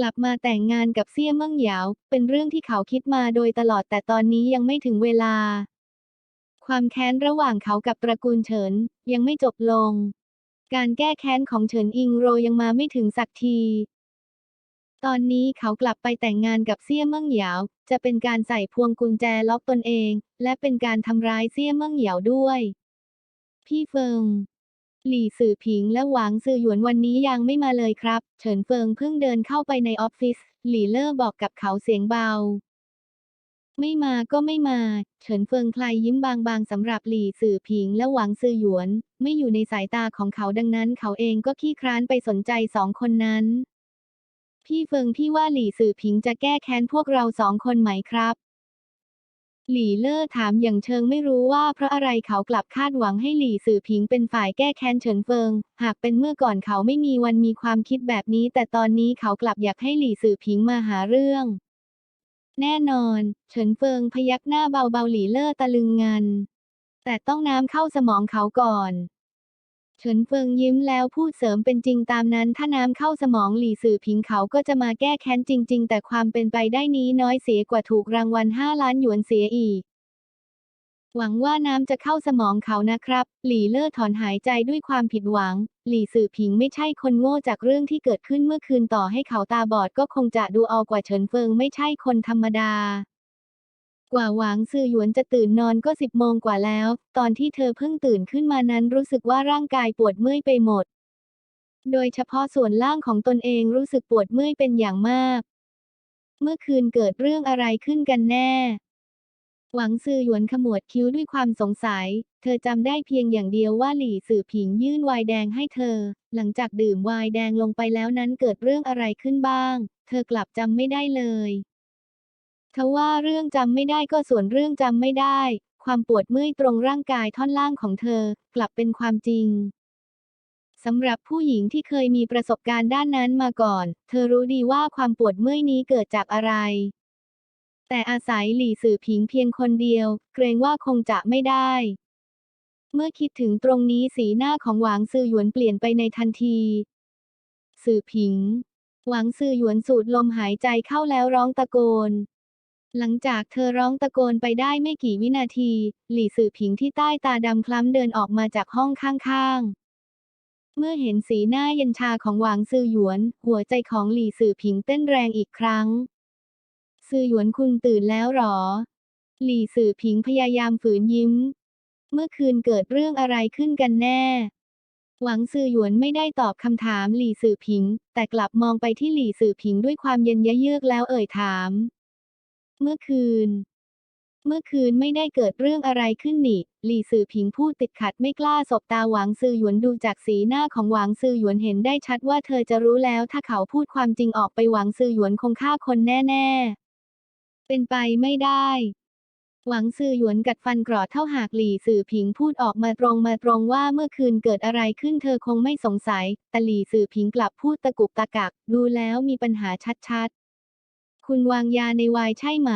กลับมาแต่งงานกับเซี่ยเมิ่งหยาว เป็นเรื่องที่เขาคิดมาโดยตลอดแต่ตอนนี้ยังไม่ถึงเวลา ความแค้นระหว่างเขากับตระกูลเฉินยังไม่จบลง การแก้แค้นของเฉินอิงโรยังมาไม่ถึงสักที ตอนนี้เขากลับไปแต่งงานกับเซี่ยเมิ่งหยาว จะเป็นการใส่พวงกุญแจล็อกตนเอง และเป็นการทำร้ายเซี่ยเมิ่งหยาวด้วย พี่เฟิง หลี่สื่อผิงและหวางซือหยวนวันนี้ยังไม่มาเลยครับ เฉินเฟิงเพิ่งเดินเข้าไปในออฟฟิศ หลี่เล่อบอกกับเขาเสียงเบา ไม่มาก็ไม่มา เฉินเฟิงคลายยิ้มบางๆสำหรับหลี่สื่อผิงและหวังซือหยวน ไม่อยู่ในสายตาของเขาดังนั้น เขาเองก็ขี้คร้านไปสนใจสองคนนั้น พี่เฟิงพี่ว่าหลี่สื่อผิงจะแก้แค้นพวกเราสองคนไหมครับ หลี่เล่อถามอย่างเชิงไม่รู้ว่าเพราะอะไรเขากลับคาดหวังให้หลี่สื่อผิงเป็นฝ่ายแก้แค้นเฉินเฟิง หากเป็นเมื่อก่อนเขาไม่มีวันมีความคิดแบบนี้ แต่ตอนนี้เขากลับอยากให้หลี่สื่อผิงมาหาเรื่อง แน่นอน เฉินเฟิงพยักหน้าเบาๆหลี่เล่อตะลึงงัน แต่ต้องน้ำเข้าสมองเขาก่อน เฉินเฟิงยิ้มแล้วพูดเสริมเป็นจริงตามนั้นถ้าน้ำเข้าสมองหลี่สื่อผิงเขาก็จะมาแก้แค้นจริง ๆ แต่ความเป็นไปได้นี้น้อยเสียกว่าถูกรางวัลห้าล้านหยวนเสียอีก หวังว่าน้ำจะเข้าสมองเขานะครับ หลี่เล่อถอนหายใจด้วยความผิดหวัง หลี่สื่อผิงไม่ใช่คนโง่จากเรื่องที่เกิดขึ้นเมื่อคืนต่อให้เขาตาบอดก็คงจะดูเอากว่าเฉินเฟิงไม่ใช่คนธรรมดา กว่าหวางซือหยวนจะตื่นนอนก็สิบโมงกว่าแล้ว ตอนที่เธอเพิ่งตื่นขึ้นมานั้นรู้สึกว่าร่างกายปวดเมื่อยไปหมด โดยเฉพาะส่วนล่างของตนเองรู้สึกปวดเมื่อยเป็นอย่างมาก เมื่อคืนเกิดเรื่องอะไรขึ้นกันแน่ หวังซือหยวนขมวดคิ้วด้วยความสงสัย เธอจำได้เพียงอย่างเดียวว่าหลี่สื่อผิงยื่นไวน์แดงให้เธอ หลังจากดื่มไวน์แดงลงไปแล้วนั้นเกิดเรื่องอะไรขึ้นบ้าง เธอกลับจำไม่ได้เลย ทว่าเรื่องจำไม่ได้ก็ส่วนเรื่องจำไม่ได้ ความปวดเมื่อยตรงร่างกายท่อนล่างของเธอ กลับเป็นความจริงสำหรับผู้หญิงที่เคยมีประสบการณ์ด้านนั้นมาก่อน เธอรู้ดีว่าความปวดเมื่อยนี้เกิดจากอะไร แต่อาศัยหลี่สื่อผิงเพียงคนเดียว เกรงว่าคงจะไม่ได้ เมื่อคิดถึงตรงนี้สีหน้าของหวางซือหยวนเปลี่ยนไปในทันที สื่อผิง หวังซือหยวนสูดลมหายใจเข้าแล้วร้องตะโกน หลังจากเธอร้องตะโกนไปได้ไม่กี่วินาที หลี่สื่อผิงที่ใต้ตาดำคล้ำเดินออกมาจากห้องข้างๆ เมื่อเห็นสีหน้าเย็นชาของหวางซือหยวน หัวใจของหลี่สื่อผิงเต้นแรงอีกครั้ง ซือหยวนคุณตื่นแล้วหรอ หลี่สื่อผิงพยายามฝืนยิ้ม เมื่อคืนเกิดเรื่องอะไรขึ้นกันแน่ หวังซือหยวนไม่ได้ตอบคำถามหลี่สื่อผิง แต่กลับมองไปที่หลี่สื่อผิงด้วยความเย็นยะเยือกแล้วเอ่ยถาม เมื่อคืน เมื่อคืนไม่ได้เกิดเรื่องอะไรขึ้นนี่ หลี่สื่อผิงพูดติดขัดไม่กล้าสบตาหวางซือหยวนดูจากสีหน้าของหวางซือหยวนเห็นได้ชัดว่าเธอจะรู้แล้วถ้าเขาพูดความจริงออกไปหวางซือหยวนคงฆ่าคนแน่ ๆ เป็นไปไม่ได้หวังซือหยวนกัดฟันกรอดเท่าหากหลี่สื่อผิงพูดออกมาตรงมาตรงว่าเมื่อคืนเกิดอะไรขึ้นเธอคงไม่สงสัย แต่หลี่สื่อผิงกลับพูดตะกุกตะกัก ดูแล้วมีปัญหาชัดๆ คุณวางยาในวน์ใช่ไหม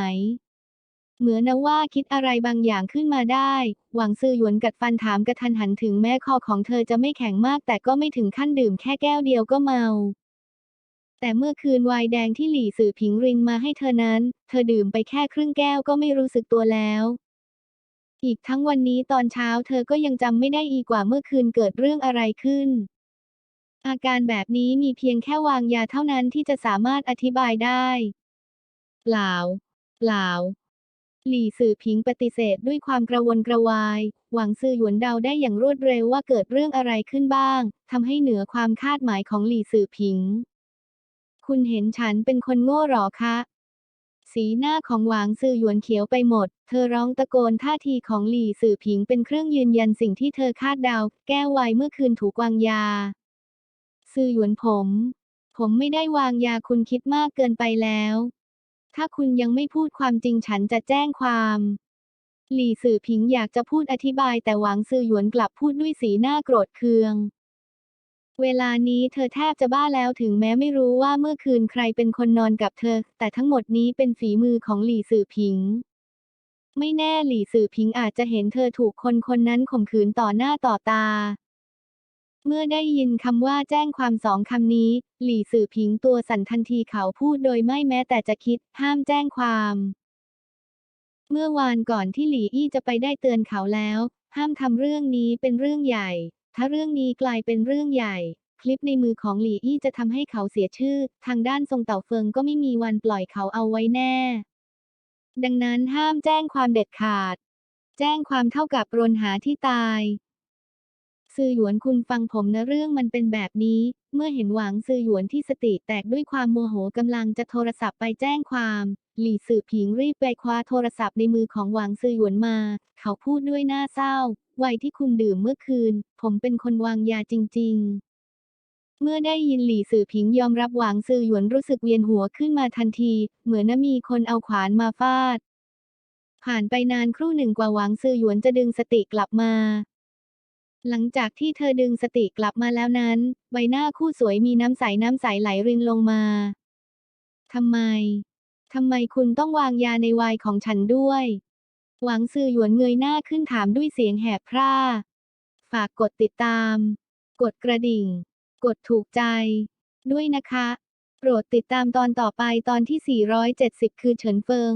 เหมือนนะว่าคิดอะไรบางอย่างขึ้นมาได้ หวังซื่อหยวนกัดฟันถามกระทันหันถึงแม้คอของเธอจะไม่แข็งมาก แต่ก็ไม่ถึงขั้นดื่มแค่แก้วเดียวก็เมาแต่เมื่อคืนวน์แดงที่หลี่สื่อผิงรินมาให้เธอนั้น เธอดื่มไปแค่ครึ่งแก้วก็ไม่รู้สึกตัวแล้ว อีกทั้งวันนี้ตอนเช้าเธอก็ยังจำไม่ได้อีกว่าเมื่อคืนเกิดเรื่องอะไรขึ้น อาการแบบนี้มีเพียงแค่วางยาเท่านั้นที่จะสามารถอธิบายได้ เปล่า เปล่า หลี่สื่อผิงปฏิเสธด้วยความกระวนกระวาย หวังซือหยวนเดาได้อย่างรวดเร็วว่าเกิดเรื่องอะไรขึ้นบ้างทำให้เหนือความคาดหมายของหลี่สื่อผิง คุณเห็นฉันเป็นคนโง่หรอคะ สีหน้าของหวางซือหยวนเขียวไปหมด เธอร้องตะโกนท่าทีของหลี่สื่อผิงเป็นเครื่องยืนยันสิ่งที่เธอคาดเดา แก้วไวเมื่อคืนถูกวางยา ซือหยวนผม ผมไม่ได้วางยาคุณคิดมากเกินไปแล้ว ถ้าคุณยังไม่พูดความจริงฉันจะแจ้งความ หลี่สื่อผิงอยากจะพูดอธิบายแต่หวังซือหยวนกลับพูดด้วยสีหน้าโกรธเคือง เวลานี้เธอแทบจะบ้าแล้วถึงแม้ไม่รู้ว่าเมื่อคืนใครเป็นคนนอนกับเธอ แต่ทั้งหมดนี้เป็นฝีมือของหลี่สื่อผิงไม่แน่หลี่สื่อผิงอาจจะเห็นเธอถูกคนคนนั้นข่มขืนต่อหน้าต่อตา เมื่อได้ยินคำว่าแจ้งความสองคำนี้ หลี่สื่อผิงตัวสั่นทันทีเขาพูดโดยไม่แม้แต่จะคิด ห้ามแจ้งความ เมื่อวานก่อนที่หลี่อี้จะไปได้เตือนเขาแล้ว ห้ามทำเรื่องนี้เป็นเรื่องใหญ่ ถ้าเรื่องนี้กลายเป็นเรื่องใหญ่ คลิปในมือของหลี่อี้จะทำให้เขาเสียชื่อ ทางด้านทรงเต่าเฟิงก็ไม่มีวันปล่อยเขาเอาไว้แน่ ดังนั้นห้ามแจ้งความเด็ดขาด แจ้งความเท่ากับรนหาที่ตาย ซือหยวนคุณฟังผมนะเรื่องมันเป็นแบบนี้ เมื่อเห็นหวังซือหยวนที่สติแตกด้วยความโมโหกำลังจะโทรศัพท์ไปแจ้งความ หลี่สือผิงรีบไปคว้าโทรศัพท์ในมือของหวังซือหยวนมา เขาพูดด้วยหน้าเศร้าวัยที่คุณดื่มเมื่อคืน ผมเป็นคนวางยาจริง ๆเมื่อได้ยินหลี่สื่อผิงยอมรับหวังซือหยวนรู้สึกเวียนหัวขึ้นมาทันที เหมือนน่ะมีคนเอาขวานมาฟาด ผ่านไปนานครู่หนึ่งกว่าหวังซือหยวนจะดึงสติกลับมา หลังจากที่เธอดึงสติกลับมาแล้วนั้น ใบหน้าคู่สวยมีน้ำใสน้ำใสไหลรินลงมา ทำไม ทำไมคุณต้องวางยาในวน์ของฉันด้วย หวังซื่อหยวนเงยหน้าขึ้นถามด้วยเสียงแหบพร่า ฝากกดติดตาม กดกระดิ่ง กดถูกใจ ด้วยนะคะ โปรดติดตามตอนต่อไปตอนที่ 470 คือเฉินเฟิง